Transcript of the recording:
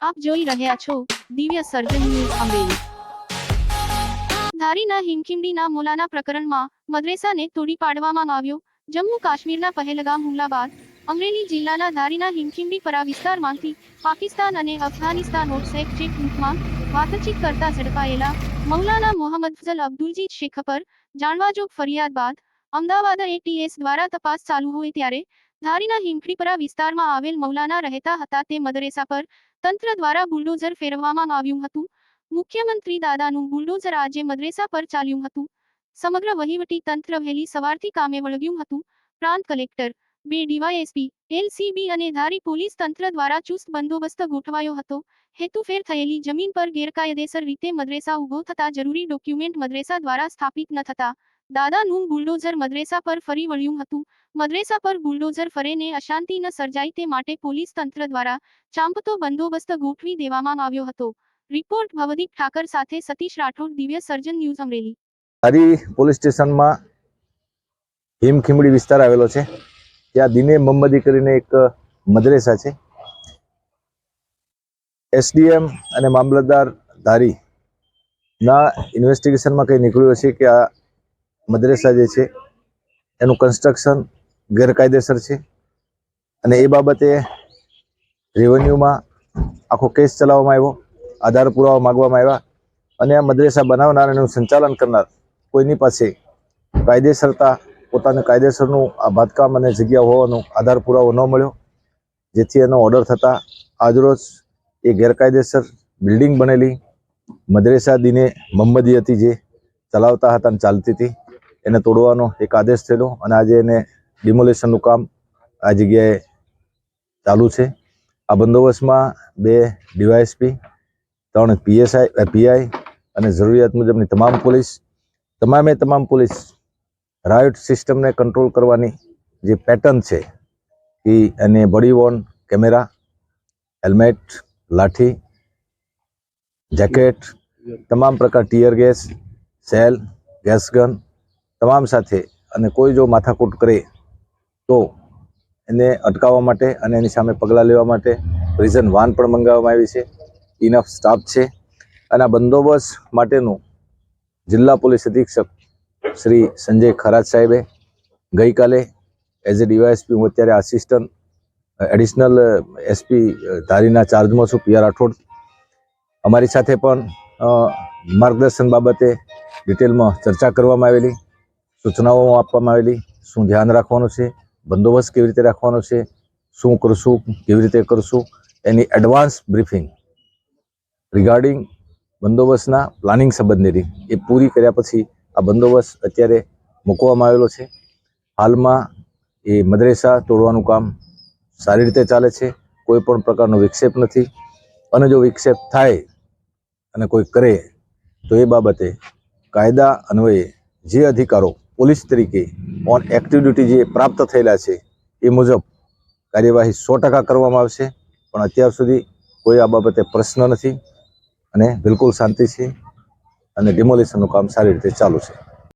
આપ જોઈ રહ્યા છો દિવ્ય સર્જન ન્યૂઝ અમરેલી ધારીના હિમખીમડીના મોલાના પ્રકરણમાં મદ્રેસાને તોડી પાડવામાં આવ્યો. જમ્મુ કાશ્મીરના પહેલગામ હુમલા બાદ અમરેલી જિલ્લાના ધારીના હિમખીમડી પરા વિસ્તારમાંથી પાકિસ્તાન અને અફઘાનિસ્તાન વોટ્સએપ ગ્રુપમાં વાતચીત કરતા ઝડપાયેલા મૌલાના મોહમ્મદ ફઝલ અબ્દુલજીત શેખ પર જાણવાજોગ ફરિયાદ બાદ અમદાવાદ એટીએસ દ્વારા તપાસ ચાલુ હોય ત્યારે ધારીના હિમખીપરા વિસ્તારમાં આવેલ મૌલાના રહેતા હતા તે મદરેસા પર તંત્ર દ્વારા બુલડોઝર ફેરવવામાં આવ્યું હતું. મુખ્યમંત્રી દાદાનું બુલડોઝર આજે મદરેસા પર ચાલ્યું હતું. સમગ્ર વહીવટી તંત્ર વહેલી સવારથી કામે વળગ્યું હતું. પ્રાંત કલેક્ટર, બે ડીવાયએસપી, એલસીબી અને ધારી પોલીસ તંત્ર દ્વારા ચુસ્ત બંદોબસ્ત ગોઠવાયો હતો. હેતુફેર થયેલી જમીન પર ગેરકાયદેસર રીતે મદરેસા ઊભો થતા જરૂરી ડોક્યુમેન્ટ મદરેસા દ્વારા સ્થાપિત ન થતા. દાદાનું બુલડોઝર મદરેસા પર ફરી વળ્યું હતું. મદ્રેસા પર બુલડોઝર ફરેને અશાંતિ ન સર્જાય તે માટે પોલીસ તંત્ર દ્વારા ચાંપતો બંદોબસ્ત ગોઠવી દેવામાં આવ્યો હતો. રિપોર્ટ ભવદીપ ઠાકર સાથે સતીશ રાઠોડ, દિવ્ય સર્જન ન્યૂઝ અમરેલી. ધારી પોલીસ સ્ટેશનમાં હિમખીમડી વિસ્તાર આવેલો છે. ત્યાં દિને મમ્મદી કરીને એક મદ્રેસા છે. એસડીએમ અને મામલતદાર ધારી ના ઇન્વેસ્ટિગેશનમાં કંઈ નીકળ્યું છે કે આ મદરેસા જે છે, એનું કન્સ્ટ્રક્શન ગેરકાયદેસર છે. અને એ બાબતે રેવન્યુમાં આખો કેસ ચલાવવામાં આવ્યો, આધાર પુરાવા માગવામાં આવ્યા અને આ મદ્રેસા બનાવનાર એનું સંચાલન કરનાર કોઈની પાસે કાયદેસરતા, પોતાને કાયદેસરનું આ બાંધકામ અને જગ્યા હોવાનો આધાર પુરાવો ન મળ્યો, જેથી એનો ઓર્ડર થતાં આજરોજ એ ગેરકાયદેસર બિલ્ડિંગ બનેલી મદ્રેસા દિને મોહમ્મદી હતી જે ચલાવતા હતા અને ચાલતી હતી. એને તોડવાનો એક આદેશ થયેલો અને આજે એને ડિમોલેશનનું કામ આ જગ્યાએ ચાલુ છે. આ બંદોબસ્તમાં બે ડીવાયએસપી, ત્રણ પીએસઆઈ પીઆઈ અને જરૂરિયાત મુજબની તમામ પોલીસ, તમામે તમામ પોલીસ રાયોટ સિસ્ટમને કંટ્રોલ કરવાની જે પેટર્ન છે એ અને body worn camera, helmet, lathi, jacket, તમામ પ્રકાર tear gas, shell, gas gun તમામ સાથે અને કોઈ જો માથાકૂટ કરે તો એને અટકાવવા માટે અને એની સામે પગલાં લેવા માટે પ્રિઝન વાન પણ મંગાવવામાં આવી છે. ઇનફ સ્ટાફ છે. અને આ બંદોબસ્ત માટેનું જિલ્લા પોલીસ અધિક્ષક શ્રી સંજય ખરાજ સાહેબે ગઈકાલે એઝ એ ડીવાયએસપી હું અત્યારે આસિસ્ટન્ટ એડિશનલ એસપી ધારીના ચાર્જમાં છું પીઆર રાઠોડ. અમારી સાથે પણ માર્ગદર્શન બાબતે ડિટેલમાં ચર્ચા કરવામાં આવેલી. સૂચનાઓ આપવામાં આવેલી, શું ધ્યાન રાખવાનું છે, બંદોબસ્ત કેવી રીતે રાખવાનો છે, શું કરશું, કેવી રીતે કરશું, એની એડવાન્સ બ્રીફિંગ રિગાર્ડિંગ બંદોબસ્તના પ્લાનિંગ સંબંધેની એ પૂરી કર્યા પછી આ બંદોબસ્ત અત્યારે મૂકવામાં આવેલો છે. હાલમાં એ મદરેસા તોડવાનું કામ સારી રીતે ચાલે છે. કોઈ પણ પ્રકારનો વિક્ષેપ નથી. અને જો વિક્ષેપ થાય અને કોઈ કરે, તો એ બાબતે કાયદા અન્વયે જે અધિકારો પોલીસ તરીકે ઓન એક્ટિવ ડ્યુટી જે પ્રાપ્ત થયેલા છે, એ મુજબ કાર્યવાહી સો ટકા કરવામાં આવશે. પણ અત્યાર સુધી કોઈ આ બાબતે પ્રશ્ન નથી અને બિલકુલ શાંતિ છે અને ડિમોલિશનનું કામ સારી રીતે ચાલુ છે.